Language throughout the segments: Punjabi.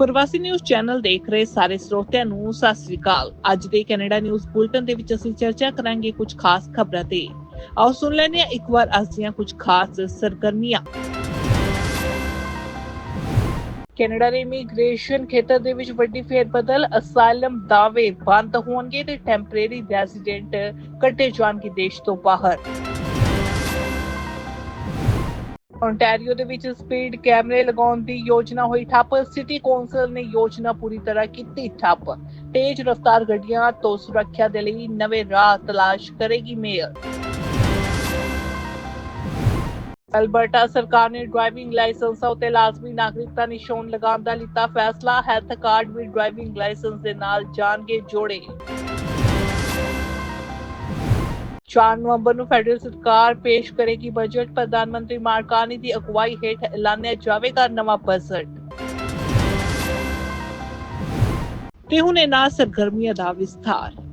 ਪ੍ਰਵਾਸੀ ਨਿਊਜ਼ ਚੈਨਲ ਦੇਖ ਰਹੇ ਸਾਰੇ ਸਰੋਤਿਆਂ ਨੂੰ, ਸਤਿ ਸ੍ਰੀ ਅਕਾਲ। ਅੱਜ ਦੇ ਕੈਨੇਡਾ ਨਿਊਜ਼ ਬੁਲਟਨ ਦੇ ਵਿੱਚ ਅਸੀਂ ਚਰਚਾ ਕਰਾਂਗੇ ਕੁਝ ਖਾਸ ਖਬਰਾਂ ਤੇ। ਆਓ ਸੁਣ ਲੈਂਦੇ ਹਾਂ ਇੱਕ ਵਾਰ ਅੱਜ ਦੀਆਂ ਕੁਝ ਖਾਸ ਸਰਗਰਮੀਆਂ। ਕੈਨੇਡਾ ਦੇ ਇਮੀਗ੍ਰੇਸ਼ਨ ਖੇਤਰ ਦੇ ਵਿੱਚ ਵੱਡੀ ਫੇਰਬਦਲ ਅਸਾਈਲਮ ਦਾਅਵੇ ਬੰਦ ਹੋਣਗੇ ਤੇ ਟੈਂਪਰੇਰੀ ਰੈਜ਼ੀਡੈਂਟ ਕੱਢੇ ਜਾਣਗੇ ਦੇਸ਼ ਤੋਂ ਬਾਹਰ। ਓਨਟਾਰੀਓ ਦੇ ਵਿੱਚ ਸਪੀਡ ਕੈਮਰੇ ਲਗਾਉਣ ਦੀ ਯੋਜਨਾ ਹੋਈ ਠੱਪ। ਸਿਟੀ ਕੌਂਸਲ ਨੇ ਯੋਜਨਾ ਪੂਰੀ ਤਰ੍ਹਾਂ ਕੀਤੀ ਠੱਪ। ਤੇਜ਼ ਰਫ਼ਤਾਰ ਗੱਡੀਆਂ ਤੋਂ ਸੁਰੱਖਿਆ ਦੇ ਲਈ ਨਵੇਂ ਰਾਹ ਤਲਾਸ਼ ਕਰੇਗੀ ਮੇਅਰ। ਅਲਬਰਟਾ ਸਰਕਾਰ ਨੇ ਡਰਾਈਵਿੰਗ ਲਾਇਸੈਂਸਾਂ ਉਤੇ ਲਾਜ਼ਮੀ ਨਾਗਰਿਕਤਾ ਨਿਸ਼ਾਨ ਲਗਾਉਣ ਦਾ ਲਿੱਤਾ ਫੈਸਲਾ। ਹੈਲਥ ਕਾਰਡ ਵੀ ਡਰਾਈਵਿੰਗ ਲਾਇਸੈਂਸ ਦੇ ਨਾਲ ਜਾਣਗੇ ਜੋੜੇ। 4 ਨਵੰਬਰ ਨੂੰ ਫੈਡਰਲ ਸਰਕਾਰ ਪੇਸ਼ ਕਰੇਗੀ ਬਜਟ ਪ੍ਰਧਾਨ ਮੰਤਰੀ ਮਾਰਕਾਨੀ ਦੀ ਅਗਵਾਈ ਹੇਠ ਐਲਾਨਿਆ ਜਾਵੇਗਾ ਨਵਾਂ ਬਜਟ ਤੇ ਹੁਣ ਇਹਨਾਂ ਸਰਗਰਮੀਆਂ ਦਾ ਵਿਸਥਾਰ।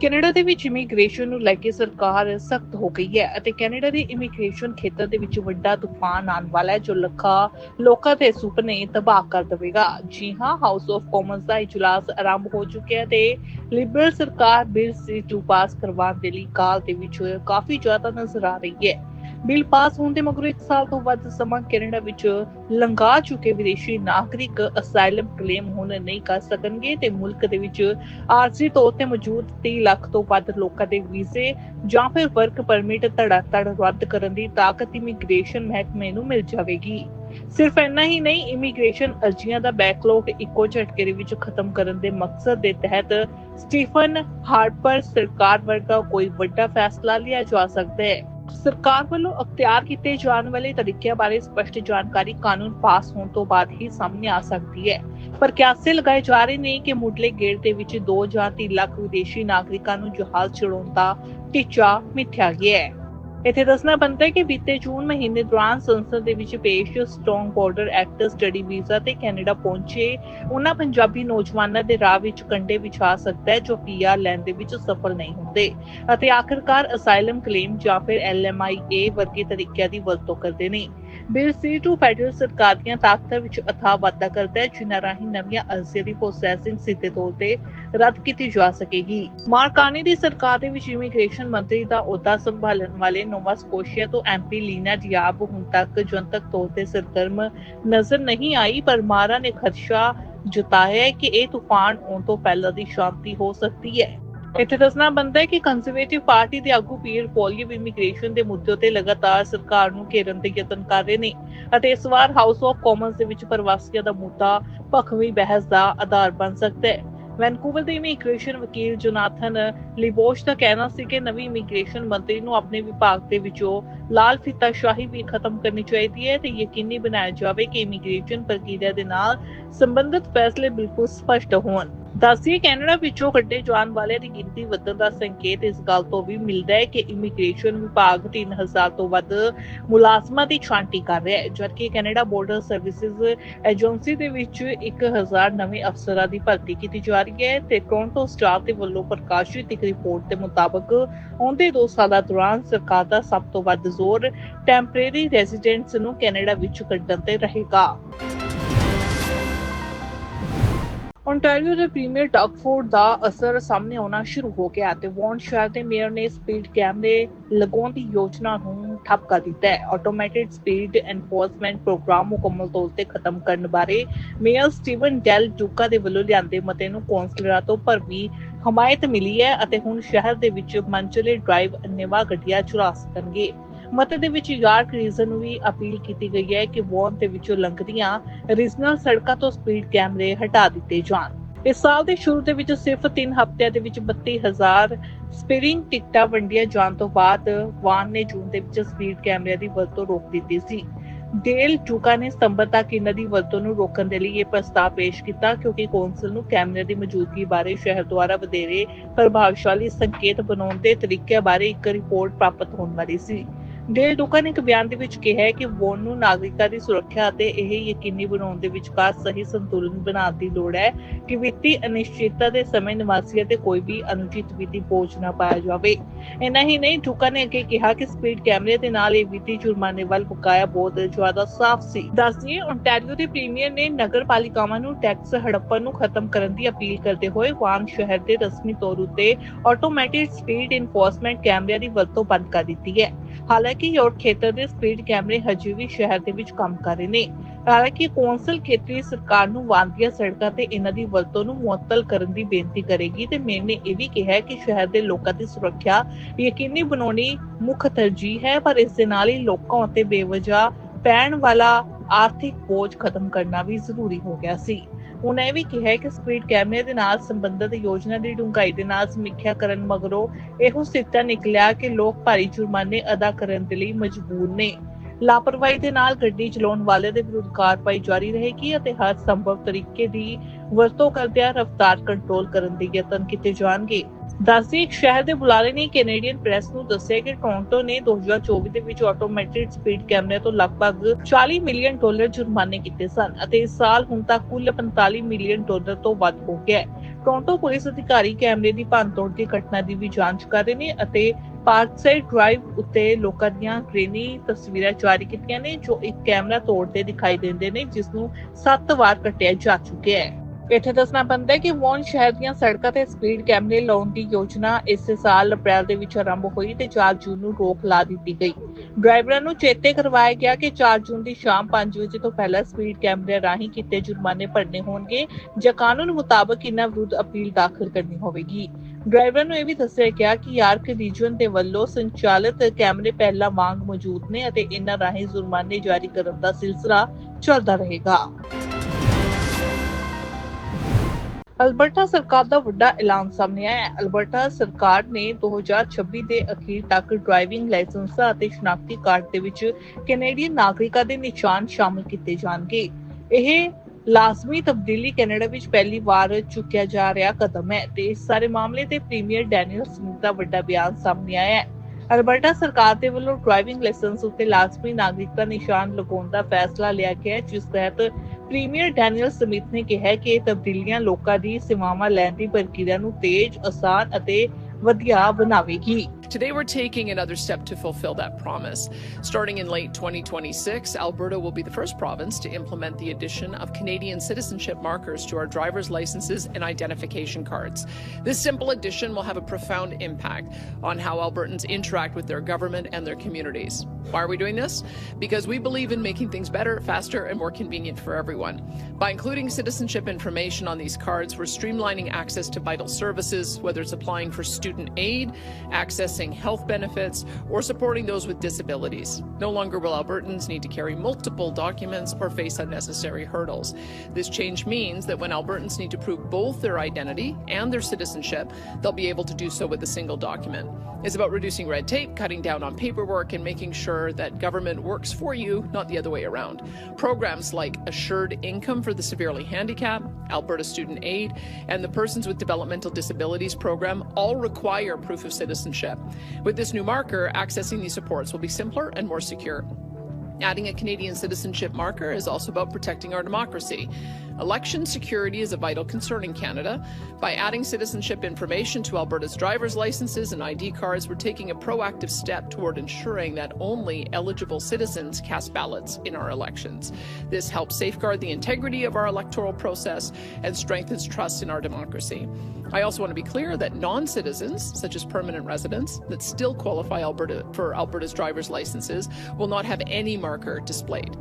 ਕੈਨੇਡਾ ਦੇ ਵਿੱਚ ਇਮੀਗ੍ਰੇਸ਼ਨ ਨੂੰ ਲੈ ਕੇ ਸਰਕਾਰ ਸਖਤ ਹੋ ਗਈ ਹੈ ਅਤੇ ਕੈਨੇਡਾ ਦੇ ਇਮੀਗ੍ਰੇਸ਼ਨ ਖੇਤਰ ਦੇ ਵਿੱਚ ਵੱਡਾ ਤੂਫਾਨ ਆਉਣ ਵਾਲਾ ਹੈ, ਜੋ ਲੱਖਾਂ ਲੋਕਾਂ ਦੇ ਸੁਪਨੇ ਤਬਾਹ ਕਰ ਦੇਵੇਗਾ। ਜੀ ਹਾਂ ਹਾਊਸ ਆਫ ਕਾਮਨਸ ਦਾ ਇਜਲਾਸ ਆਰੰਭ ਹੋ ਚੁੱਕਿਆ ਤੇ ਲਿਬਰਲ ਸਰਕਾਰ ਬਿੱਲ ਸੀ2 ਪਾਸ ਕਰਵਾਉਣ ਦੇ ਲਈ ਕਾਲ ਦੇ ਵਿੱਚ ਕਾਫੀ ਜ਼ਿਆਦਾ ਨਜ਼ਰ ਆ ਰਹੀ ਹੈ। ਬਿੱਲ ਪਾਸ ਹੋਣ ਦੇ ਮਗਰੋਂ ਇੱਕ ਸਾਲ ਤੋਂ ਵੱਧ ਸਮਾਂ ਕੈਨੇਡਾ ਵਿੱਚ ਲੰਘਾ ਚੁੱਕੇ ਵਿਦੇਸ਼ੀ ਨਾਗਰਿਕ ਅਸਾਈਲਮ ਕਲੇਮ ਹੁਣ ਨਹੀਂ ਕਰ ਸਕਣਗੇ ਤੇ ਮੁਲਕ ਦੇ ਵਿੱਚ ਆਰਜ਼ੀ ਤੌਰ ਤੇ ਮੌਜੂਦ 30 ਲੱਖ ਤੋਂ ਵੱਧ ਲੋਕਾਂ ਦੇ ਵੀਜ਼ੇ ਜਾਂ ਫਿਰ ਵਰਕ ਪਰਮਿਟ ਧੜਾਧੜ ਰੱਦ ਕਰਨ ਦੀ ਤਾਕਤ ਇਮੀਗ੍ਰੇਸ਼ਨ ਮਹਿਕਮੇ ਨੂੰ ਮਿਲ ਜਾਵੇਗੀ। ਸਿਰਫ ਇੰਨਾ ਹੀ ਨਹੀਂ ਇਮੀਗ੍ਰੇਸ਼ਨ ਅਰਜ਼ੀਆਂ ਦਾ ਬੈਕਲੌਗ ਇੱਕੋ ਝਟਕੇ ਦੇ ਵਿੱਚ ਖਤਮ ਕਰਨ ਦੇ ਮਕਸਦ ਦੇ ਤਹਿਤ ਸਟੀਫਨ ਹਾਰਪਰ ਸਰਕਾਰ ਵਰਗਾ ਕੋਈ ਵੱਡਾ ਫੈਸਲਾ ਲਿਆ ਜਾ ਸਕਦਾ ਹੈ। ਸਰਕਾਰ ਵੱਲੋਂ ਅਖਤਿਆਰ ਕੀਤੇ ਜਾਣ ਵਾਲੇ ਤਰੀਕਿਆਂ ਬਾਰੇ ਸਪਸ਼ਟ ਜਾਣਕਾਰੀ ਕਾਨੂੰਨ ਪਾਸ ਹੋਣ ਤੋਂ ਬਾਅਦ ਹੀ ਸਾਹਮਣੇ ਆ ਸਕਦੀ ਹੈ। ਪਰ ਕਿਆਸੇ ਲਗਾਏ ਜਾ ਰਹੇ ਨੇ ਕਿ ਮੁੱਢਲੇ ਗੇੜ ਦੇ ਵਿੱਚ 2 ਜਾਂ 3 ਲੱਖ ਵਿਦੇਸ਼ੀ ਨਾਗਰਿਕਾਂ ਨੂੰ ਜਹਾਜ਼ ਚੜਾਉਣ ਦਾ ਟੀਚਾ ਮਿਥਿਆ ਗਿਆ ਹੈ। ਇੱਥੇ ਦੱਸਣਾ ਬਣਦਾ ਹੈ ਕਿ ਬੀਤੇ ਜੂਨ ਮਹੀਨੇ ਦੌਰਾਨ ਸੰਸਦ ਦੇ ਵਿੱਚ ਪੇਸ਼ strong border act study visa ਤੇ ਕੈਨੇਡਾ ਪਹੁੰਚੇ। ਉਹਨਾਂ ਪੰਜਾਬੀ ਨੌਜਵਾਨਾਂ ਦੇ ਰਾਹ ਵਿੱਚ ਕੰਡੇ ਵਿਛਾ ਸਕਦਾ ਹੈ ਜੋ ਪੀਆਰ ਲੈਣ ਦੇ ਵਿੱਚ ਸਫਲ ਨਹੀਂ ਹੁੰਦੇ। ਅਤੇ ਆਖਰਕਾਰ ਅਸਾਈਲਮ ਕਲੇਮ ਜਾਂ ਫਿਰ ਐਲਐਮਆਈਏ ਵਰਗੇ ਤਰੀਕਿਆਂ ਦੀ ਵਰਤੋਂ ਕਰਦੇ ਨੇ। ਬਿੱਲ ਸੀ2 ਫੈਡਰਲ ਸਰਕਾਰ ਦੀਆਂ ਤਾਕਤਾਂ ਵਿੱਚ ਅਥਾਹ ਵਾਧਾ ਕਰਦਾ ਹੈ, ਜਿਨ੍ਹਾਂ ਰਾਹੀਂ ਨਵੀਆਂ ਅਰਜ਼ੀਆਂ ਦੀ ਪ੍ਰੋਸੈਸਿੰਗ ਸਿੱਧੇ ਤੌਰ ਤੇ ਰੱਦ ਕੀਤੀ ਜਾ ਸਕੇਗੀ। ਮਾਰਕਾਨੀ ਦੀ ਸਰਕਾਰ ਦੇ ਵਿੱਚ ਇਮੀਗ੍ਰੇਸ਼ਨ ਮੰਤਰੀ ਦਾ ਅਹੁਦਾ ਸੰਭਾਲਣ ਵਾਲੇ ਨੋਵਾ ਸਕੋਸ਼ੀਆ ਤੋਂ ਐਮਪੀ ਲੀਨਾ ਡਿਆਬ ਹੁਣ ਤੱਕ ਜਨਤਕ ਤੌਰ ਤੇ ਸਰਗਰਮ ਨਜ਼ਰ ਨਹੀਂ ਆਈ, ਪਰ ਮਾਰਾ ਨੇ ਖਦਸ਼ਾ ਜਤਾਇਆ ਕਿ ਇਹ ਤੂਫਾਨ ਆਉਣ ਤੋਂ ਪਹਿਲਾਂ ਦੀ ਸ਼ਾਂਤੀ ਹੋ ਸਕਦੀ ਹੈ। ਇੱਥੇ ਦੱਸਣਾ ਬਣਦਾ ਹੈ ਕਿ ਕੰਜ਼ਰਵੇਟਿਵ ਪਾਰਟੀ ਦੇ ਆਗੂ ਪੀਅਰ ਪੋਲੀਅਮ ਇਮੀਗ੍ਰੇਸ਼ਨ ਦੇ ਮੁੱਦੇ ਉੱਤੇ ਲਗਾਤਾਰ ਸਰਕਾਰ ਨੂੰ ਘੇਰਨ ਦੇ ਯਤਨ ਕਰ ਰਹੇ ਨੇ ਅਤੇ ਇਸ ਵਾਰ ਹਾਊਸ ਆਫ ਕਾਮਨਸ ਦੇ ਵਿੱਚ ਪ੍ਰਵਾਸੀਆਂ ਦਾ ਮੁੱਦਾ ਭਖਵੀਂ ਬਹਿਸ ਦਾ ਆਧਾਰ ਬਣ ਸਕਦਾ ਹੈ। ਵੈਨਕੂਵਰ ਦੇ ਇਮੀਗ੍ਰੇਸ਼ਨ ਵਕੀਲ ਜੋਨਾਥਨ ਲਿਬੋਸ਼ ਦਾ ਕਹਿਣਾ ਸੀ ਕਿ ਨਵੀਂ ਇਮੀਗ੍ਰੇਸ਼ਨ ਮੰਤਰੀ ਨੂੰ ਆਪਣੇ ਵਿਭਾਗ ਦੇ ਵਿੱਚੋਂ ਲਾਲ ਫੀਤਾਸ਼ਾਹੀ ਵੀ ਖਤਮ ਕਰਨੀ ਚਾਹੀਦੀ ਹੈ ਤੇ ਯਕੀਨੀ ਬਣਾਇਆ ਜਾਵੇ ਕਿ ਇਮੀਗ੍ਰੇਸ਼ਨ ਪ੍ਰਕਿਰਿਆ ਦੇ ਨਾਲ ਸੰਬੰਧਿਤ ਫੈਸਲੇ ਬਿਲਕੁਲ ਸਪਸ਼ਟ ਹੋਣ। ਦੱਸੀਏ ਕੈਨੇਡਾ ਵਿੱਚੋਂ ਕੱਢੇ ਜਾਣ ਵਾਲਿਆਂ ਦੀ ਗਿਣਤੀ ਵਧਣ ਦਾ ਸੰਕੇਤ ਇਸ ਗੱਲ ਤੋਂ ਵੀ ਮਿਲਦਾ ਹੈ ਕਿ ਇਮੀਗ੍ਰੇਸ਼ਨ ਵਿਭਾਗ 3000 ਤੋਂ ਵੱਧ ਮੁਲਾਜ਼ਮਾਂ ਦੀ ਛਾਂਟੀ ਕਰ ਰਿਹਾ ਹੈ, ਜਦਕਿ ਕੈਨੇਡਾ ਬਾਰਡਰ ਸਰਵਿਸਿਜ਼ ਏਜੰਸੀ ਦੇ ਵਿੱਚ 1000 ਨਵੇਂ ਅਫਸਰਾਂ ਦੀ ਭਰਤੀ ਕੀਤੀ ਜਾ ਰਹੀ ਹੈ ਤੇ ਟੋਰਾਂਟੋ ਸਟਾਰ ਦੇ ਵੱਲੋਂ ਪ੍ਰਕਾਸ਼ਿਤ ਇੱਕ ਰਿਪੋਰਟ ਦੇ ਮੁਤਾਬਕ ਆਉਂਦੇ 2 ਸਾਲਾਂ ਦੌਰਾਨ ਸਰਕਾਰ ਦਾ ਸਭ ਤੋਂ ਵੱਧ ਜ਼ੋਰ ਟੈਂਪਰੇਰੀ ਰੈਜ਼ੀਡੈਂਟਸ ਨੂੰ ਕੈਨੇਡਾ ਵਿੱਚ ਕੱਢਣ ਤੇ ਰਹੇਗਾ। ਓਨਟਾਰੀਓ ਦੇ ਪ੍ਰੀਮੀਅਰ ਡਾਕਫੋਰਡ ਦਾ ਅਸਰ ਸਾਹਮਣੇ ਆਉਣਾ ਸ਼ੁਰੂ ਹੋ ਗਿਆ ਤੇ ਵੌਨ ਸ਼ਹਿਰ ਦੇ ਮੇਅਰ ਨੇ ਸਪੀਡ ਕੈਮਰੇ ਲਗਾਉਣ ਦੀ ਯੋਜਨਾ ਨੂੰ ਠੱਪ ਕਰ ਦਿੱਤਾ ਹੈ। ਆਟੋਮੈਟਿਡ ਸਪੀਡ ਐਨਫੋਰਸਮੈਂਟ ਪ੍ਰੋਗਰਾਮ ਮੁਕੰਮਲ ਤੌਰ ਤੇ ਖਤਮ ਕਰਨ ਬਾਰੇ ਮੇਅਰ ਸਟੀਵਨ ਡੈਲ ਡੂਕਾ ਦੇ ਵੱਲੋਂ ਲਿਆਂਦੇ ਮਤੇ ਨੂੰ ਕੌਂਸਲਰਾਂ ਤੋਂ ਭਰਵੀਂ ਹਮਾਇਤ ਮਿਲੀ ਹੈ ਅਤੇ ਹੁਣ ਸ਼ਹਿਰ ਦੇ ਵਿੱਚ ਮੰਚਲੇ ਡਰਾਈਵ ਅੰਨੇਵਾਹ ਗੱਡੀਆਂ ਚੁਰਾ ਸਕਣਗੇ। ਮਤੇ ਦੇ ਵਿੱਚ ਯਾਰਕ ਰੀਜ਼ਨ ਨੂੰ ਵੀ ਅਪੀਲ ਕੀਤੀ ਗਈ ਹੈ ਕਿ ਵੌਨ ਦੇ ਵਿੱਚੋਂ ਲੰਘਦੀਆਂ ਰੀਜਨਲ ਸੜਕਾਂ ਤੋਂ ਸਪੀਡ ਕੈਮਰੇ ਹਟਾ ਦਿੱਤੇ ਜਾਣ। ਇਸ ਸਾਲ ਦੇ ਸ਼ੁਰੂ ਦੇ ਵਿੱਚ ਸਿਰਫ 3 ਹਫ਼ਤਿਆਂ ਦੇ ਵਿੱਚ 32000 ਸਪੀਡਿੰਗ ਟਿਕਟਾਂ ਵੰਡੀਆਂ ਜਾਣ ਤੋਂ ਬਾਅਦ ਵਾਨ ਨੇ ਜੂਨ ਦੇ ਵਿੱਚ ਸਪੀਡ ਕੈਮਰਿਆਂ ਦੀ ਵਰਤੋਂ ਰੋਕ ਦਿੱਤੀ ਸੀ। ਡੇਲ ਟੂਕਾ ਨੇ ਸਤੰਬਰ ਤੱਕ ਇਹਨਾਂ ਦੀ ਵਰਤੋਂ ਨੂੰ ਰੋਕਣ ਦੇ ਲਈ ਇਹ ਪ੍ਰਸਤਾਵ ਪੇਸ਼ ਕੀਤਾ ਕਿਉਂਕਿ ਕੌਂਸਲ ਨੂੰ ਕੈਮਰੇ ਦੀ ਮੌਜੂਦਗੀ ਬਾਰੇ ਸ਼ਹਿਰ ਦੁਆਰਾ ਵਧੇਰੇ ਪ੍ਰਭਾਵਸ਼ਾਲੀ ਸੰਕੇਤ ਬਣਾਉਣ ਦੇ ਤਰੀਕਿਆਂ ਬਾਰੇ ਇੱਕ ਰਿਪੋਰਟ ਪ੍ਰਾਪਤ ਹੋਣ ਵਾਲੀ ਸੀ। ਡੇਲ ਡੁਕਾ ਨੇ ਇੱਕ ਬਿਆਨ ਦੇ ਵਿੱਚ ਕਿਹਾ ਹੈ ਕਿ ਵੋਨ ਨੂੰ ਨਾਗਰਿਕਾਂ ਦੀ ਸੁਰੱਖਿਆ ਅਤੇ ਇਹ ਯਕੀਨੀ ਬਣਾਉਣ ਦੇ ਵਿਚਕਾਰ ਸਹੀ ਸੰਤੁਲਨ ਬਣਾਉਣ ਦੀ ਲੋੜ ਹੈ ਕਿ ਵਿੱਤੀ ਅਨਿਸ਼ਚਿਤਤਾ ਦੇ ਸਮੇਂ ਨਿਵਾਸੀਆਂ ਤੇ ਕੋਈ ਵੀ ਅਨੁਚਿਤ ਵਿੱਤੀ ਬੋਝ ਨਾ ਪਾਇਆ ਜਾਵੇ। ਇੰਨਾ ਹੀ ਨਹੀਂ ਡੁਕਾ ਨੇ ਅੱਗੇ ਕਿਹਾ ਕਿ ਸਪੀਡ ਕੈਮਰੇ ਦੇ ਨਾਲ ਇਹ ਵਿੱਤੀ ਜੁਰਮਾਨੇ ਵੱਲ ਬਕਾਇਆ ਬਹੁਤ ਜ਼ਿਆਦਾ ਸਾਫ਼ ਸੀ। ਦੱਸਦੀ ਓਨਟਾਰੀਓ ਦੇ ਪ੍ਰੀਮੀਅਰ ਨੇ ਨਗਰ ਪਾਲਿਕਾਵਾਂ ਨੂੰ ਟੈਕਸ ਹੜੱਪਣ ਨੂੰ ਖਤਮ ਕਰਨ ਦੀ ਅਪੀਲ ਕਰਦੇ ਹੋਏ ਵਾਨ ਸ਼ਹਿਰ ਦੇ ਰਸਮੀ ਤੌਰ ਉਤੇ ਆਟੋਮੈਟਿਕ ਸਪੀਡ ਇਨਫੋਰਸਮੈਂਟ ਕੈਮਰਿਆਂ ਦੀ ਵਰਤੋਂ ਬੰਦ ਕਰ ਦਿੱਤੀ ਹੈ। ਹਾਲਾਂਕਿ ਯੋਰਕ ਖੇਤਰ ਦੇ ਸਪੀਡ ਕੈਮਰੇ ਹਜੇ ਵੀ ਸ਼ਹਿਰ ਦੇ ਵਿੱਚ ਕੰਮ ਕਰ ਰਹੇ ਨੇ। ਹਾਲਾਂਕਿ ਕੌਂਸਲ ਖੇਤਰੀ ਸਰਕਾਰ ਨੂੰ ਵਾਂਦੀਆਂ ਸੜਕਾਂ ਤੇ ਇਹਨਾਂ ਦੀ ਵਰਤੋਂ ਨੂੰ ਮੁਅੱਤਲ ਕਰਨ ਦੀ ਬੇਨਤੀ ਕਰੇਗੀ ਤੇ ਮੇਅਰ ਨੇ ਇਹ ਵੀ ਕਿਹਾ ਕਿ ਸ਼ਹਿਰ ਦੇ ਲੋਕਾਂ ਦੀ ਸੁਰੱਖਿਆ ਯਕੀਨੀ ਬਣਾਉਣੀ ਮੁੱਖ ਤਰਜੀਹ ਹੈ, ਪਰ ਇਸ ਦੇ ਨਾਲ ਹੀ ਲੋਕਾਂ ਉੱਤੇ ਬੇਵਜਾ ਪੈਣ ਵਾਲਾ ਆਰਥਿਕ ਬੋਝ ਖਤਮ ਕਰਨਾ ਵੀ ਜ਼ਰੂਰੀ ਹੋ ਗਿਆ ਸੀ। ਉਹਨਾਂ ਇਹ ਵੀ ਕਿਹਾ ਕਿ ਸਪੀਡ ਕੈਮਰੇ ਦੇ ਨਾਲ ਸੰਬੰਧਿਤ ਯੋਜਨਾ ਦੀ ਡੂੰਘਾਈ ਦੇ ਨਾਲ ਸਮੀਖਿਆ ਕਰਨ ਮਗਰੋਂ ਇਹੋ ਸਿੱਟਾ ਨਿਕਲਿਆ ਕਿ ਲੋਕ ਭਾਰੀ ਜੁਰਮਾਨੇ ਅਦਾ ਕਰਨ ਦੇ ਲਈ ਮਜਬੂਰ ਨੇ। ਲਾਪਰਵਾਹੀ ਦੇ ਨਾਲ ਗੱਡੀ ਚਲਾਉਣ ਵਾਲੇ ਦੇ ਵਿਰੁੱਧ ਕਾਰਵਾਈ ਜਾਰੀ ਰਹੇਗੀ ਅਤੇ ਹਰ ਸੰਭਵ ਤਰੀਕੇ ਦੀ ਵਰਤੋਂ ਕਰਦਿਆਂ ਰਫ਼ਤਾਰ ਕੰਟਰੋਲ ਕਰਨ ਦੇ ਯਤਨ ਕੀਤੇ ਜਾਣਗੇ। ਦੱਸਦੀ ਇੱਕ ਸ਼ਹਿਰ ਦੇ ਬੁਲਾਰੇ ਨੇ ਕੈਨੇਡੀਅਨ ਪ੍ਰੈਸ ਨੂੰ ਦੱਸਿਆ ਕਿ ਟੋਰਾਂਟੋ ਨੇ 2024 ਦੇ ਵਿੱਚ ਆਟੋਮੈਟਿਕ ਸਪੀਡ ਕੈਮਰੇ ਤੋਂ ਲਗਭਗ 40 ਮਿਲੀਅਨ ਡਾਲਰ ਜੁਰਮਾਨੇ ਕੀਤੇ ਸਨ ਅਤੇ ਇਸ ਸਾਲ ਹੁਣ ਤੱਕ ਕੁੱਲ 45 ਮਿਲੀਅਨ ਡਾਲਰ ਤੋਂ ਵੱਧ ਹੋ ਗਿਆ ਹੈ। ਟੋਰਾਂਟੋ ਪੁਲਿਸ ਅਧਿਕਾਰੀ ਕੈਮਰੇ ਦੀ ਭੰਨਤੋੜ ਦੀ ਘਟਨਾ ਦੀ ਵੀ ਜਾਂਚ ਕਰ ਰਹੇ ਨੇ ਅਤੇ ਪਾਰਕਸਾਈਡ ਡਰਾਈਵ ਉੱਤੇ ਲੋਕਾਂ ਦੀਆਂ ਗ੍ਰੇਨੀ ਤਸਵੀਰਾਂ ਜਾਰੀ ਕੀਤੀਆਂ ਨੇ, ਜੋ ਇੱਕ ਕੈਮਰਾ ਤੋੜਦੇ ਦਿਖਾਈ ਦਿੰਦੇ ਨੇ ਜਿਸ ਨੂੰ 7 ਵਾਰ ਕੱਟਿਆ ਜਾ ਚੁੱਕਿਆ ਹੈ। ਇੱਥੇ ਦੱਸਣਾ ਪੈਂਦਾ ਹੈ ਕਿ ਵੌਨ ਸ਼ਹਿਰ ਦੀਆਂ ਸੜਕਾਂ ਤੇ ਸਪੀਡ ਕੈਮਰੇ ਲਾਉਣ ਦੀ ਯੋਜਨਾ ਇਸੇ ਸਾਲ ਅਪ੍ਰੈਲ ਦੇ ਵਿੱਚ ਆਰੰਭ ਹੋਈ ਤੇ 4 ਜੂਨ ਨੂੰ ਰੋਕ ਲਾ ਦਿੱਤੀ ਗਈ। ਡਰਾਈਵਰਾਂ ਨੂੰ ਚੇਤੇ ਕਰਵਾਇਆ ਗਿਆ ਕਿ 4 ਜੂਨ ਦੀ ਸ਼ਾਮ 5 ਵਜੇ ਤੋਂ ਪਹਿਲਾਂ ਸਪੀਡ ਕੈਮਰੇ ਰਾਹੀਂ ਕੀਤੇ ਜੁਰਮਾਨੇ ਭਰਨੇ ਹੋਣਗੇ, ਜਾਂ ਕਾਨੂੰਨ ਮੁਤਾਬਕ ਇਹਨਾਂ ਵਿਰੁੱਧ ਅਪੀਲ ਦਾਖਲ ਕਰਨੀ ਹੋਵੇਗੀ। ਡਰਾਈਵਰ ਨੂੰ ਇਹ ਵੀ ਦੱਸਿਆ ਗਿਆ ਕਿ ਯਾਰਕ ਰੀਜਨ ਦੇ ਵੱਲੋਂ ਸੰਚਾਲਿਤ ਕੈਮਰੇ ਪਹਿਲਾਂ ਵਾਂਗ ਮੌਜੂਦ ਨੇ ਅਤੇ ਇਹਨਾਂ ਰਾਹੀਂ ਜੁਰਮਾਨੇ ਜਾਰੀ ਕਰਨ ਦਾ ਸਿਲਸਿਲਾ ਚੱਲਦਾ ਰਹੇਗਾ। ਅਲਬਰਟਾ ਸਰਕਾਰ ਦਾ ਵੱਡਾ ਐਲਾਨ ਸਾਹਮਣੇ ਆਇਆ ਹੈ। ਅਲਬਰਟਾ ਸਰਕਾਰ ਨੇ 2026 ਦੇ ਅਖੀਰ ਤੱਕ ਡਰਾਈਵਿੰਗ ਲਾਇਸੈਂਸਾਂ ਅਤੇ ਸ਼ਨਾਖਤੀ ਕਾਰਡ ਦੇ ਵਿੱਚ ਕੈਨੇਡੀਅਨ ਨਾਗਰਿਕਾਂ ਦੇ ਨਿਸ਼ਾਨ ਸ਼ਾਮਲ ਕੀਤੇ ਜਾਣਗੇ। ਇਹ ਲਾਜ਼ਮੀ ਤਬਦੀਲੀ ਕੈਨੇਡਾ ਵਿੱਚ ਪਹਿਲੀ ਵਾਰ ਚੁੱਕਿਆ ਜਾ ਰਿਹਾ ਕਦਮ ਹੈ ਤੇ ਇਸ ਸਾਰੇ ਮਾਮਲੇ ਤੇ ਪ੍ਰੀਮੀਅਰ ਡੈਨੀਅਲ ਸਮਿਥ ਦਾ ਵੱਡਾ ਬਿਆਨ ਸਾਹਮਣੇ ਆਇਆ ਹੈ ਅਲਬਰਟਾ ਸਰਕਾਰ ਦੇ ਵੱਲੋਂ ਡਰਾਈਵਿੰਗ ਲਾਇਸੈਂਸ ਉੱਤੇ ਲਾਜ਼ਮੀ ਨਾਗਰਿਕਤਾ ਨਿਸ਼ਾਨ ਲਗਾਉਣ ਦਾ ਫੈਸਲਾ ਲਿਆ ਗਿਆ ਹੈ ਜਿਸ ਤਹਿਤ ਪ੍ਰੀਮੀਅਰ ਡੈਨੀਅਲ ਸਮਿਥ ਨੇ ਕਿਹਾ ਕਿ ਇਹ ਤਬਦੀਲੀਆਂ ਲੋਕਾਂ ਦੀ ਸੇਵਾਵਾਂ ਲੈਣ ਦੀ ਪ੍ਰਕਿਰਿਆ ਨੂੰ ਤੇਜ਼, ਆਸਾਨ ਅਤੇ ਵਧੀਆ ਬਣਾਵੇਗੀ। Today, we're taking another step to fulfill that promise. Starting in late 2026, Alberta will be the first province to implement the addition of Canadian citizenship markers to our driver's licenses and identification cards. This simple addition will have a profound impact on how Albertans interact with their government and their communities. Why are we doing this? Because we believe in making things better, faster, and more convenient for everyone. By including citizenship information on these cards, we're streamlining access to vital services, whether it's applying for student aid, accessing health benefits, or supporting those with disabilities. No longer will Albertans need to carry multiple documents or face unnecessary hurdles. This change means that when Albertans need to prove both their identity and their citizenship, they'll be able to do so with a single document. It's about reducing red tape, cutting down on paperwork, and making sure that government works for you, not the other way around. Programs like Assured Income for the Severely Handicapped, Alberta Student Aid, and the Persons with Developmental Disabilities program all require proof of citizenship. With this new marker, accessing these supports will be simpler and more secure. Adding a Canadian citizenship marker is also about protecting our democracy. Election security is a vital concern in Canada. By adding citizenship information to Alberta's driver's licenses and ID cards, we're taking a proactive step toward ensuring that only eligible citizens cast ballots in our elections. This helps safeguard the integrity of our electoral process and strengthens trust in our democracy. I also want to be clear that non citizens, such as permanent residents, that still qualify Alberta for Alberta's driver's licenses will not have any marker displayed.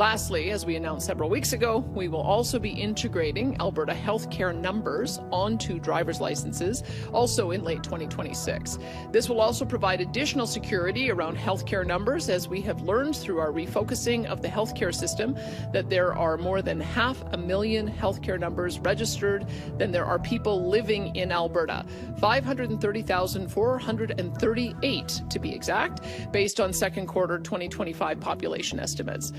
Lastly, as we announced several weeks ago, we will also be integrating Alberta healthcare numbers onto driver's licenses also in late 2026. This will also provide additional security around healthcare numbers as we have learned through our refocusing of the healthcare system that there are more than half a million healthcare numbers registered than there are people living in Alberta. 530,438 to be exact, based on second quarter 2025 population estimates.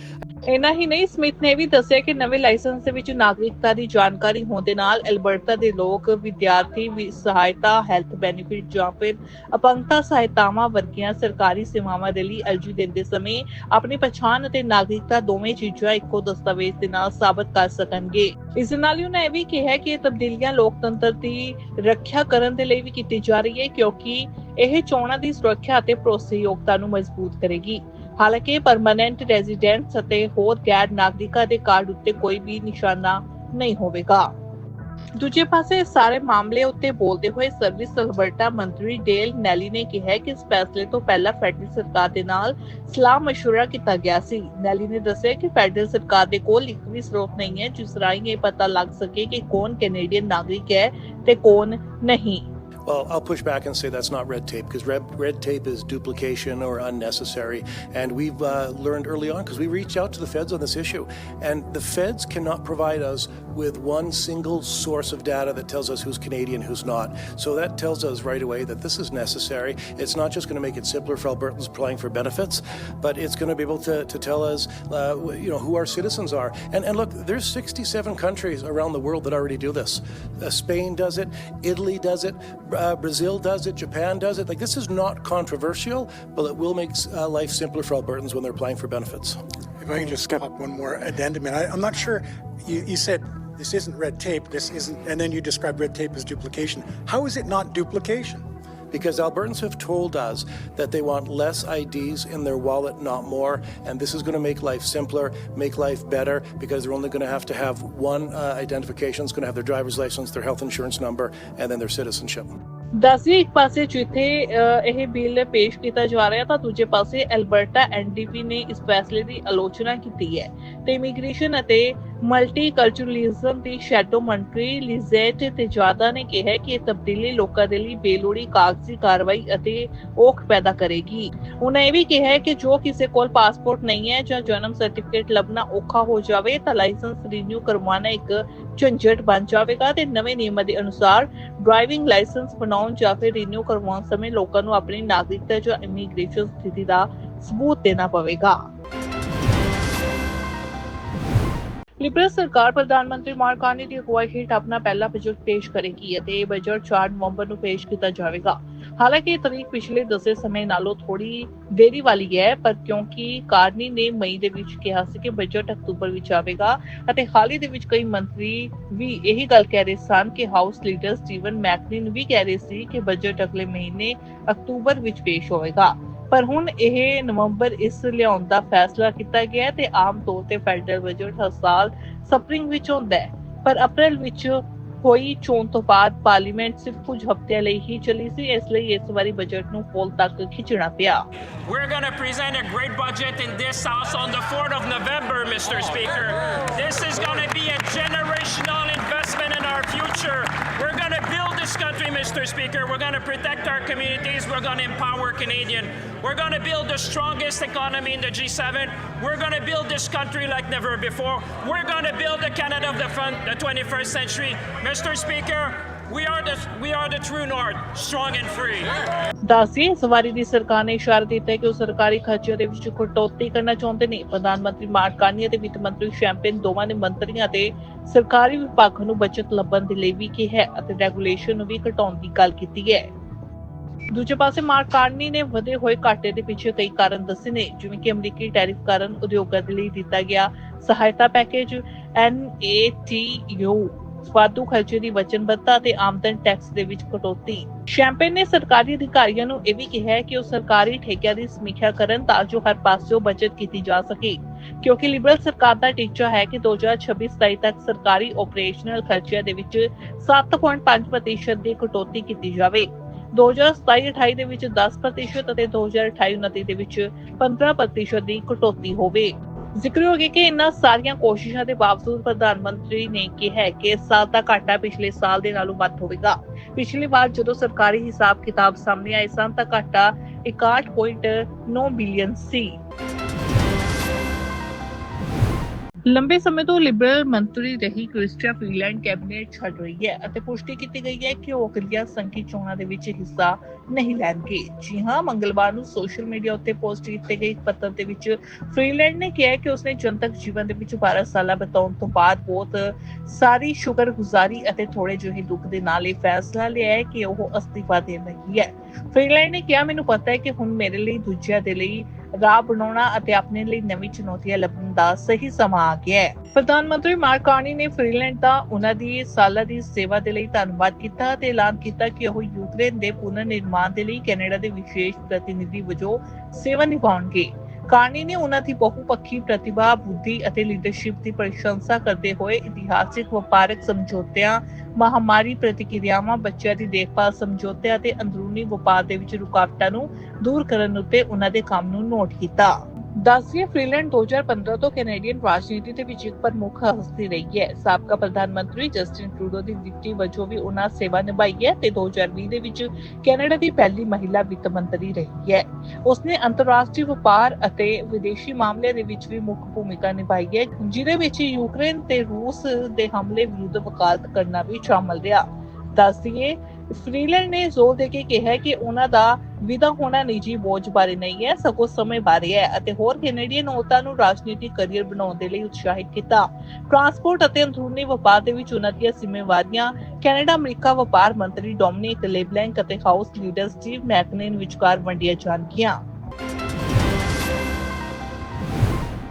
ਇਨਾ ਹੀ ਨਹੀਂ ਸਮਿਥ ਨੇ ਵੀ ਦੱਸਿਆ ਕਿ ਨਵੇਂ ਲਾਇਸੈਂਸ ਦੇ ਵਿੱਚ ਨਾਗਰਿਕਤਾ ਦੀ ਜਾਣਕਾਰੀ ਹੋਣ ਦੇ ਨਾਲ ਐਲਬਰਟਾ ਦੇ ਲੋਕ, ਵਿਦਿਆਰਥੀ ਸਹਾਇਤਾ ਹੈਲਥ ਬੈਨੀਫਿਟ ਜਾਂ ਫਿਰ ਅਪੰਗਤਾ ਸਹਾਇਤਾਵਾਂ ਵਰਗੀਆਂ ਸਰਕਾਰੀ ਸੇਵਾਵਾਂ ਦੇ ਲਈ ਅਰਜ਼ੀ ਦਿੰਦੇ ਸਮੇਂ ਆਪਣੀ ਪਛਾਣ ਅਤੇ ਨਾਗਰਿਕਤਾ ਦੋਵੇਂ ਚੀਜ਼ਾਂ ਇੱਕੋ ਦਸਤਾਵੇਜ਼ ਦੇ ਨਾਲ ਸਾਬਤ ਕਰ ਸਕਣਗੇ। ਇਸ ਨਾਲ ਹੀ ਉਹਨਾਂ ਇਹ ਵੀ ਕਿਹਾ ਕਿ ਇਹ ਤਬਦੀਲੀਆਂ ਲੋਕਤੰਤਰ ਦੀ ਰੱਖਿਆ ਕਰਨ ਦੇ ਲਈ ਵੀ ਕੀਤੀ ਜਾ ਰਹੀ ਹੈ, ਕਿਉਂਕਿ ਇਹ ਚੋਣਾਂ ਦੀ ਸੁਰੱਖਿਆ ਅਤੇ ਭਰੋਸੇਯੋਗਤਾ ਨੂੰ ਮਜ਼ਬੂਤ ਕਰੇਗੀ। ਹਾਲਾਂਕਿ ਪਰਮਨੈਂਟ ਰੈਜ਼ੀਡੈਂਟਸ ਅਤੇ ਹੋਰ ਗੈਰ ਨਾਗਰਿਕਾਂ ਦੇ ਕਾਰਡ ਉੱਤੇ ਕੋਈ ਵੀ ਨਿਸ਼ਾਨਾ ਨਹੀਂ ਹੋਵੇਗਾ। ਦੂਜੇ ਪਾਸੇ ਸਾਰੇ ਮਾਮਲੇ ਉੱਤੇ ਬੋਲਦੇ ਹੋਏ ਸਰਵਿਸ ਅਲਬਰਟਾ ਮੰਤਰੀ ਡੇਲ ਨੈਲੀ ਨੇ ਕਿਹਾ ਕਿ ਇਸ ਫੈਸਲੇ ਤੋਂ ਪਹਿਲਾਂ ਫੈਡਰਲ ਸਰਕਾਰ ਦੇ ਨਾਲ ਸਲਾਹ ਮਸ਼ਵਰਾ ਕੀਤਾ ਗਿਆ ਸੀ। ਨੈਲੀ ਨੇ ਦੱਸਿਆ ਕਿ ਫੈਡਰਲ ਸਰਕਾਰ ਦੇ ਕੋਲ ਇੱਕ ਵੀ ਸਰੋਤ ਨਹੀਂ ਹੈ, ਜਿਸ ਰਾਹੀਂ ਇਹ ਪਤਾ ਲੱਗ ਸਕੇ ਕਿ ਕੌਣ ਕੈਨੇਡੀਅਨ ਨਾਗਰਿਕ ਹੈ ਤੇ ਕੌਣ ਨਹੀਂ। Well, I'll push back and say that's not red tape because red, red tape is duplication or unnecessary. And we've uh, learned early on because we reached out to the feds on this issue. And the feds cannot provide us with one single source of data that tells us who's Canadian, who's not. So that tells us right away that this is necessary. It's not just going to make it simpler for Albertans applying for benefits, but it's going to be able to, to tell us, uh, you know, who our citizens are. And, and look, there's 67 countries around the world that already do this. Uh, Spain does it, Italy does it, uh, Brazil does it, Japan does it. Like this is not controversial, but it will make uh, life simpler for Albertans when they're applying for benefits. If I can just step up one more addendum, I, I'm not sure, you, you said this isn't red tape, this isn't, and then you described red tape as duplication. How is it not duplication? Because Albertans have told us that they want less IDs in their wallet, not more. And this is going to make life simpler, make life better, because they're only going to have to have one uh, identification. It's going to have their driver's license, their health insurance number, and then their citizenship. ਦੱਸਦੀ ਇੱਕ ਪਾਸੇ ਜਿੱਥੇ ਅਹ, ਇਹ ਬਿੱਲ ਪੇਸ਼ ਕੀਤਾ ਜਾ ਰਿਹਾ ਤਾਂ ਦੂਜੇ ਪਾਸੇ ਐਲਬਰਟਾ ਐਨਡੀਪੀ ਨੇ ਇਸ ਫੈਸਲੇ ਦੀ ਆਲੋਚਨਾ ਕੀਤੀ ਹੈ ਤੇ ਇਮੀਗ੍ਰੇਸ਼ਨ ਅਤੇ ਮਲਟੀਕਲਚਰਲਿਜ਼ਮ ਦੀ ਸ਼ੈਡੋ ਮੰਤਰੀ ਲਿਜ਼ੇਟ ਤੇਜਾਦਾ ਨੇ ਕਿਹਾ ਕਿ ਇਹ ਤਬਦੀਲੀ ਲੋਕਾਂ ਦੇ ਲਈ ਬੇਲੋੜੀ ਕਾਗਜ਼ੀ ਕਾਰਵਾਈ ਅਤੇ ਔਖ ਪੈਦਾ ਕਰੇਗੀ। ਉਹਨਾਂ ਇਹ ਵੀ ਕਿਹਾ ਕਿ ਜੋ ਕਿਸੇ ਕੋਲ ਪਾਸਪੋਰਟ ਨਹੀਂ ਹੈ ਜਾਂ ਜਨਮ ਸਰਟੀਫਿਕੇਟ ਲੱਭਣਾ ਔਖਾ ਹੋ ਜਾਵੇ ਤਾਂ ਲਾਇਸੈਂਸ ਰੀਨਿਊ ਕਰਵਾਉਣਾ ਇੱਕ ਝੰਜਟ ਬਣ ਜਾਵੇਗਾ ਤੇ ਨਵੇਂ ਨਿਯਮਾਂ ਦੇ ਅਨੁਸਾਰ ਡਰਾਈਵਿੰਗ ਲਾਇਸੈਂਸ ਬਣਾਉਣ ਜਾਂ ਫਿਰ ਰੀਨਿਊ ਕਰਵਾਉਣ ਸਮੇਂ ਲੋਕਾਂ ਨੂੰ ਆਪਣੀ ਨਾਗਰਿਕਤਾ ਜਾਂ ਇਮੀਗ੍ਰੇਸ਼ਨ ਸਥਿਤੀ ਦਾ ਸਬੂਤ ਦੇਣਾ ਪਵੇਗਾ। ਲਿਬਰਲ ਸਰਕਾਰ ਪ੍ਰਧਾਨ ਮੰਤਰੀ ਮਾਰਕ ਦੀ ਅਗਵਾਈ ਹੇਠ ਆਪਣਾ ਪਹਿਲਾ ਬਜਟ ਪੇਸ਼ ਕਰੇਗੀ ਅਤੇ ਇਹ ਬਜਟ 4 ਨਵੰਬਰ ਨੂੰ ਪੇਸ਼ ਕੀਤਾ ਜਾਵੇਗਾ। ਹਾਲਾਂਕਿ ਇਹ ਤਰੀਕ ਪਿਛਲੇ ਦੱਸੇ ਸਮੇਂ ਨਾਲੋਂ ਥੋੜੀ ਦੇਰੀ ਵਾਲੀ ਹੈ, ਪਰ ਕਿਉਂਕਿ ਕਾਰਨੀ ਨੇ ਮਈ ਦੇ ਵਿੱਚ ਕਿਹਾ ਸੀ ਕਿ ਬਜਟ ਅਕਤੂਬਰ ਵਿੱਚ ਆਵੇਗਾ ਅਤੇ ਹਾਲ ਹੀ ਦੇ ਵਿੱਚ ਕਈ ਮੰਤਰੀ ਵੀ ਇਹੀ ਗੱਲ ਕਹਿ ਰਹੇ ਸਨ ਕਿ ਹਾਊਸ ਲੀਡਰ ਸਟੀਵਨ ਮੈਕਨਿਨ ਵੀ ਕਹਿ ਰਹੇ ਸੀ ਕਿ ਬਜਟ ਅਗਲੇ ਮਹੀਨੇ ਅਕਤੂਬਰ ਵਿੱਚ ਪੇਸ਼ ਹੋਵੇਗਾ। ਪਰ ਹੁਣ ਇਹ ਨਵੰਬਰ ਇਸ ਲਿਆਉਣ ਦਾ ਫੈਸਲਾ ਕੀਤਾ ਗਿਆ ਹੈ ਤੇ ਆਮ ਤੌਰ ਤੇ ਫੈਡਰਲ ਬਜਟ ਹਰ ਸਾਲ ਸਪਰਿੰਗ ਵਿੱਚ ਹੁੰਦਾ ਹੈ ਪਰ ਅਪ੍ਰੈਲ ਵਿੱਚ ਹੋਈ ਚੋਣ ਤੋਂ ਬਾਅਦ ਪਾਰਲੀਮੈਂਟ ਸਿਰਫ ਕੁਝ ਹਫ਼ਤਿਆਂ ਲਈ ਹੀ ਚੱਲੀ ਸੀ ਇਸ ਲਈ ਇਸ ਵਾਰੀ ਬਜਟ ਨੂੰ ਫੋਲ ਤੱਕ ਖਿੱਚਣਾ ਪਿਆ We're going to present a great budget in this House on the 4th of November, Mr. Speaker. This is going to be a generational investment in our future. We're going to build this country, Mr. Speaker. We're going to protect our communities. We're going to empower Canadian. We're going to build the strongest economy in the G7. We're going to build this country like never before. We're going to build the Canada of the, fun- the 21st century. Mr. Speaker, we are the we are the true north, strong and free. ਦੱਸਦੀ ਇਸ ਵਾਰੀ ਦੀ ਸਰਕਾਰ ਨੇ ਇਸ਼ਾਰਾ ਦਿੱਤਾ ਹੈ ਕਿ ਉਹ ਸਰਕਾਰੀ ਖਰਚਿਆਂ ਦੇ ਵਿੱਚ ਕਟੌਤੀ ਕਰਨਾ ਚਾਹੁੰਦੇ ਨੇ। ਪ੍ਰਧਾਨ ਮੰਤਰੀ ਮਾਰਕ ਅਤੇ ਵਿੱਤ ਮੰਤਰੀ ਸ਼ੈਂਪੇਨ ਦੋਵਾਂ ਨੇ ਮੰਤਰੀਆਂ ਅਤੇ ਸਰਕਾਰੀ ਵਿਭਾਗਾਂ ਨੂੰ ਬਚਤ ਲੱਭਣ ਦੇ ਲਈ ਵੀ ਕਿਹਾ ਅਤੇ ਰੈਗੂਲੇਸ਼ਨ ਨੂੰ ਵੀ ਘਟਾਉਣ ਦੀ ਗੱਲ ਕੀਤੀ ਹੈ। ਦੂਜੇ ਪਾਸੇ ਮਾਰਕਾਨੀ ਨੇ ਵਧੇ ਹੋਏ ਘਾਟੇ ਦੇ ਪਿੱਛੇ ਕਈ ਕਾਰਨ ਦੱਸੇ ਨੇ ਜਿਵੇਂ ਕਿ ਅਮਰੀਕੀ ਟੈਰਿਫ ਕਾਰਨ ਉਦਯੋਗਾਂ ਦੇ ਲਈ ਦਿੱਤਾ ਗਿਆ ਸਹਾਇਤਾ ਪੈਕੇਜ NATU ਵਾਧੂ ਖਰਚੇ ਦੀ ਵਚਨਬੱਧਤਾ ਅਤੇ ਆਮਦਨ ਟੈਕਸ ਦੇ ਵਿੱਚ ਕਟੌਤੀ। ਸ਼ੈਂਪੇਨ ਨੇ ਸਰਕਾਰੀ ਅਧਿਕਾਰੀਆਂ ਨੂੰ ਇਹ ਵੀ ਕਿਹਾ ਹੈ ਕਿ ਉਹ ਸਰਕਾਰੀ ਠੇਕਿਆਂ ਦੀ ਸਮੀਖਿਆ ਕਰਨ ਤਾਂ ਜੋ ਹਰ ਪਾਸਿਓਂ ਬਚਤ ਕੀਤੀ ਜਾ ਸਕੇ। ਕਿਉਂਕਿ ਲਿਬਰਲ ਸਰਕਾਰ ਦਾ ਟੀਚਾ ਹੈ ਕਿ 2026-27 ਤੱਕ ਸਰਕਾਰੀ ਆਪਰੇਸ਼ਨਲ ਖਰਚਿਆਂ ਦੇ ਵਿੱਚ 7.5% ਦੀ ਕਟੌਤੀ ਕੀਤੀ ਜਾਵੇ। 2027-28 ਦੇ ਵਿੱਚ 10% ਅਤੇ 2028-29 ਦੇ ਵਿੱਚ 15% ਦੀ ਕਟੌਤੀ ਹੋਵੇ। ਜ਼ਿਕਰਯੋਗ ਹੈ ਕਿ ਇਨ੍ਹਾਂ ਸਾਰੀਆਂ ਕੋਸ਼ਿਸ਼ਾਂ ਦੇ ਬਾਵਜੂਦ ਪ੍ਰਧਾਨ ਮੰਤਰੀ ਨੇ ਕਿਹਾ ਕਿ ਇਸ ਸਾਲ ਦਾ ਘਾਟਾ ਪਿਛਲੇ ਸਾਲ ਦੇ ਨਾਲੋਂ ਵੱਧ ਹੋਵੇਗਾ। ਪਿਛਲੀ ਵਾਰ ਜਦੋਂ ਸਰਕਾਰੀ ਹਿਸਾਬ ਕਿਤਾਬ ਸਾਹਮਣੇ ਆਏ ਸਨ ਤਾਂ ਘਾਟਾ 61.9 ਬਿਲੀਅਨ ਸੀ। ਲੰਬੇ ਸਮੇਂ ਤੋਂ ਲਿਬਰਲ ਮੰਤਰੀ ਰਹੀ ਕ੍ਰਿਸਟੀਆ ਫ੍ਰੀਲੈਂਡ ਕੈਬਨਿਟ ਛੱਡ ਰਹੀ ਹੈ ਅਤੇ ਪੁਸ਼ਟੀ ਕੀਤੀ ਗਈ ਹੈ ਕਿ ਉਹ ਅਗਲੀਆਂ ਸੰਘੀ ਚੋਣਾਂ ਦੇ ਵਿੱਚ ਹਿੱਸਾ ਨਹੀਂ ਲੈਣਗੇ। ਜੀ ਹਾਂ, ਮੰਗਲਵਾਰ ਨੂੰ ਸੋਸ਼ਲ ਮੀਡੀਆ ਉੱਤੇ ਪੋਸਟ ਕੀਤੇ ਗਏ ਇੱਕ ਪੱਤਰ ਦੇ ਵਿੱਚ ਫ੍ਰੀਲੈਂਡ ਨੇ ਕਿਹਾ ਕਿ ਉਸਨੇ ਜਨਤਕ ਜੀਵਨ ਦੇ ਵਿੱਚ 12 ਸਾਲਾਂ ਬਿਤਾਉਣ ਤੋਂ ਬਾਅਦ ਬਹੁਤ ਸਾਰੀ ਸ਼ੁਕਰਗੁਜ਼ਾਰੀ ਅਤੇ ਥੋੜੇ ਜਿਹੇ ਦੁੱਖ ਦੇ ਨਾਲ ਇਹ ਫੈਸਲਾ ਲਿਆ ਹੈ ਕਿ ਉਹ ਅਸਤੀਫਾ ਦੇਣ ਰਹੀ ਹੈ। ਫ੍ਰੀਲੈਂਡ ਨੇ ਕਿਹਾ, ਮੈਨੂੰ ਪਤਾ ਹੈ ਕਿ ਹੁਣ ਮੇਰੇ ਲਈ, ਦੂਜਿਆਂ ਦੇ ਲਈ ਰਾਹ ਬਣਾਉਣਾ ਅਤੇ ਆਪਣੇ ਲਈ ਨਵੀਂ ਚੁਣੌਤੀਆਂ ਲੱਭਣ ਦਾ ਸਹੀ ਸਮਾਂ ਆ ਗਿਆ ਹੈ। ਪ੍ਰਧਾਨ ਮੰਤਰੀ ਮਾਰਕ ਕਾਰਨੀ ਨੇ ਫ੍ਰੀਲੈਂਡ ਦਾ ਉਹਨਾਂ ਦੀ ਸਾਲਾਂ ਦੀ ਸੇਵਾ ਦੇ ਲਈ ਧੰਨਵਾਦ ਕੀਤਾ ਅਤੇ ਐਲਾਨ ਕੀਤਾ ਕਿ ਉਹ ਯੂਕਰੇਨ ਦੇ ਪੁਨਰ ਨਿਰਮਾਣ ਦੇ ਲਈ ਕੈਨੇਡਾ ਦੇ ਵਿਸ਼ੇਸ਼ ਪ੍ਰਤੀਨਿਧੀ ਵਜੋਂ ਸੇਵਾ ਨਿਭਾਉਣਗੇ। ਕਾਰਨੀ ਨੇ ਉਹਨਾਂ ਦੀ ਬਹੁਪੱਖੀ ਪ੍ਰਤਿਭਾ, ਬੁੱਧੀ ਅਤੇ ਲੀਡਰਸ਼ਿਪ ਦੀ ਪ੍ਰਸ਼ੰਸਾ ਕਰਦੇ ਹੋਏ ਇਤਿਹਾਸਿਕ, ਵਪਾਰਕ ਸਮਝੌਤਿਆਂ, ਮਹਾਮਾਰੀ ਪ੍ਰਤੀਕਿਰਿਆਵਾਂ, ਬੱਚਿਆਂ ਦੀ ਦੇਖਭਾਲ ਸਮਝੌਤਿਆਂ ਅਤੇ ਅੰਦਰੂਨੀ ਵਪਾਰ ਦੇ ਵਿੱਚ ਰੁਕਾਵਟਾਂ ਨੂੰ ਦੂਰ ਕਰਨ ਉੱਤੇ ਉਹਨਾਂ ਦੇ ਕੰਮ ਨੂੰ ਨੋਟ ਕੀਤਾ। ਦੱਸਿए ਫ੍ਰੀਲੈਂਡ 2015 ਤੋਂ ਕੈਨੇਡੀਅਨ ਰਾਜਨੀਤੀ ਦੇ ਵਿੱਚ ਇੱਕ ਪ੍ਰਮੁੱਖ ਹਸਤੀ ਰਹੀ ਹੈ। ਸਾਬਕਾ ਪ੍ਰਧਾਨ ਮੰਤਰੀ ਜਸਟਿਨ ਟਰੂਡੋ ਦੀ ਡਿਪਟੀ ਵਜੋਂ ਵੀ ਉਹਨਾਂ ਸੇਵਾ ਨਿਭਾਈ ਹੈ ਤੇ 2020 ਦੇ ਵਿੱਚ ਕੈਨੇਡਾ ਦੀ ਪਹਿਲੀ ਮਹਿਲਾ ਵਿੱਤ ਮੰਤਰੀ ਰਹੀ ਹੈ। ਉਸਨੇ ਅੰਤਰਰਾਸ਼ਟਰੀ ਵਪਾਰ ਅਤੇ ਵਿਦੇਸ਼ੀ ਮਾਮਲੇ ਦੇ ਵਿੱਚ ਵੀ ਮੁੱਖ ਭੂਮਿਕਾ ਨਿਭਾਈ ਹੈ, ਜਿਹਦੇ ਵਿੱਚ ਯੂਕਰੇਨ ਤੇ ਰੂਸ ਦੇ ਹਮਲੇ ਵਿਰੁੱਧ ਵਕਾਲਤ ਕਰਨਾ ਵੀ ਸ਼ਾਮਲ ਰਿਹਾ। ਦੱਸਦੀਏ ਫ੍ਰੀਲੈਂਡ ਨੇ ਜ਼ੋਰ ਦੇ ਕੇ ਕਿਹਾ ਕਿ ਉਹਨਾਂ ਦਾ ਵਿਦਾ ਹੋਣਾ ਨਿੱਜੀ ਬੋਝ ਬਾਰੇ ਨਹੀਂ ਹੈ, ਸਗੋਂ ਸਮੇਂ ਬਾਰੇ ਹੈ ਅਤੇ ਹੋਰ ਕੈਨੇਡੀਅਨ ਔਰਤਾਂ ਨੂੰ ਰਾਜਨੀਤਿਕ ਕਰੀਅਰ ਬਣਾਉਣ ਦੇ ਲਈ ਉਤਸ਼ਾਹਿਤ ਕੀਤਾ। ਟਰਾਂਸਪੋਰਟ ਅਤੇ ਅੰਦਰੂਨੀ ਵਪਾਰ ਦੇ ਵਿੱਚ ਉਹਨਾਂ ਦੀਆਂ ਜ਼ਿੰਮੇਵਾਰੀਆਂ ਕੈਨੇਡਾ ਅਮਰੀਕਾ ਵਪਾਰ ਮੰਤਰੀ ਡੋਮਿਨਿਕ ਲੇਬਲੈਂਕ ਅਤੇ ਹਾਊਸ ਲੀਡਰ ਸਟੀਵ ਮੈਕਨੇਨ ਵਿਚਕਾਰ ਵੰਡੀਆਂ ਜਾਣਗੀਆਂ।